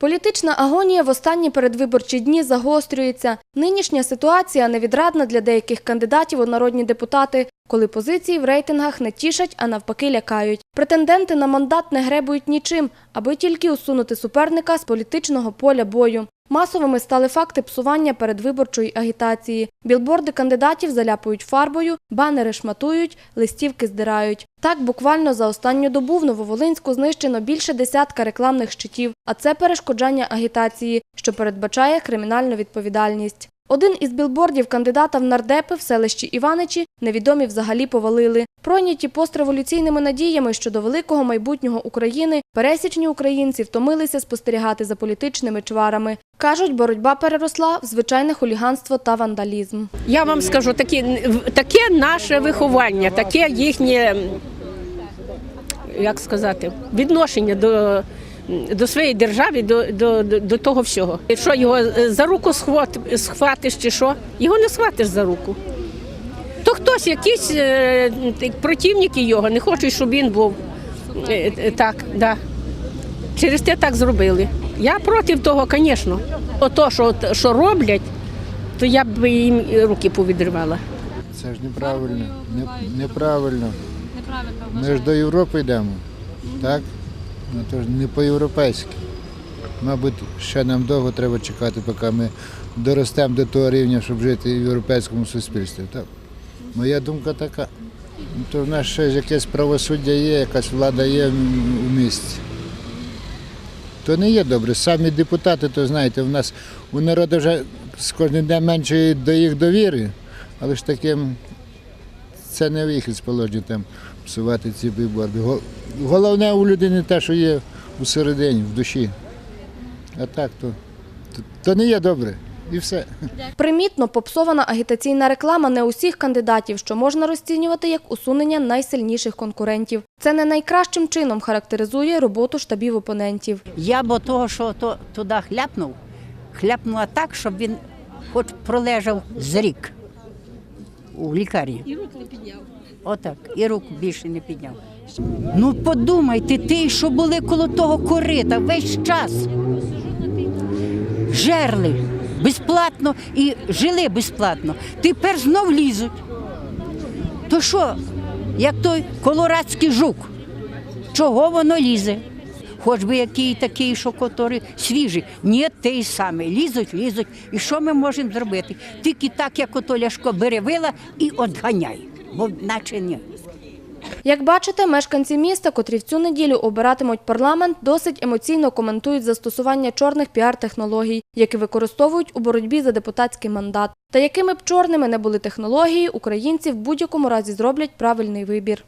Політична агонія в останні передвиборчі дні загострюється. Нинішня ситуація невідрадна для деяких кандидатів у народні депутати, коли позиції в рейтингах не тішать, а навпаки лякають. Претенденти на мандат не гребують нічим, аби тільки усунути суперника з політичного поля бою. Масовими стали факти псування передвиборчої агітації. Білборди кандидатів заляпують фарбою, банери шматують, листівки здирають. Так, буквально за останню добу в Нововолинську знищено більше десятка рекламних щитів, а це перешкоджання агітації, що передбачає кримінальну відповідальність. Один із білбордів кандидата в нардепи в селищі Іваничі невідомі взагалі повалили. Пройняті постреволюційними надіями щодо великого майбутнього України, пересічні українці втомилися спостерігати за політичними чварами. Кажуть, боротьба переросла в звичайне хуліганство та вандалізм. Я вам скажу, такі, таке наше виховання, таке їхнє, як сказати, відношення до, до своєї держави, до, до, до, того всього. Якщо його за руку схват, схватиш чи що, його не схватиш за руку. То хтось, якісь е, противники його, не хочуть, щоб він був е, е, так. Да. Через те так зробили. Я проти того, звісно. Ото, що, що роблять, то я б їм руки повідривала. Це ж неправильно. Не, неправильно. Ми ж до Європи йдемо. Так? Ну, то ж не по-європейськи. Мабуть, ще нам довго треба чекати, поки ми доростемо до того рівня, щоб жити в європейському суспільстві. Так? Моя думка така. Ну, то в нас ще якесь правосуддя є, якась влада є в в місті. То не є добре. Самі депутати, то знаєте, в нас у народу вже з кожним днем менше до їх довіри, але ж таким це не вихід з положення там псувати ці виборби. Головне у людини те, що є всередині, в душі. А так то, то, то не є добре. І все. Примітно попсована агітаційна реклама не усіх кандидатів, що можна розцінювати як усунення найсильніших конкурентів. Це не найкращим чином характеризує роботу штабів опонентів. Я бо того, що то, туди хляпнув, хляпнула так, щоб він хоч пролежав з рік у лікарні. І рук не підняв. Отак, і рук більше не підняв. Ну подумайте, ти, що були коло того корита весь час. Жерли безплатно і жили безплатно. Тепер знов лізуть. То що, як той колорадський жук? Чого воно лізе? Хоч би який такий, що котрий свіжий. Ні, те й саме. Лізуть, лізуть. І що ми можемо зробити? Тільки так, як ото Ляшко бере вила і отганяй, бо наче ні. Як бачите, мешканці міста, котрі в цю неділю обиратимуть парламент, досить емоційно коментують застосування чорних піар-технологій, які використовують у боротьбі за депутатський мандат. Та якими б чорними не були технології, українці в будь-якому разі зроблять правильний вибір.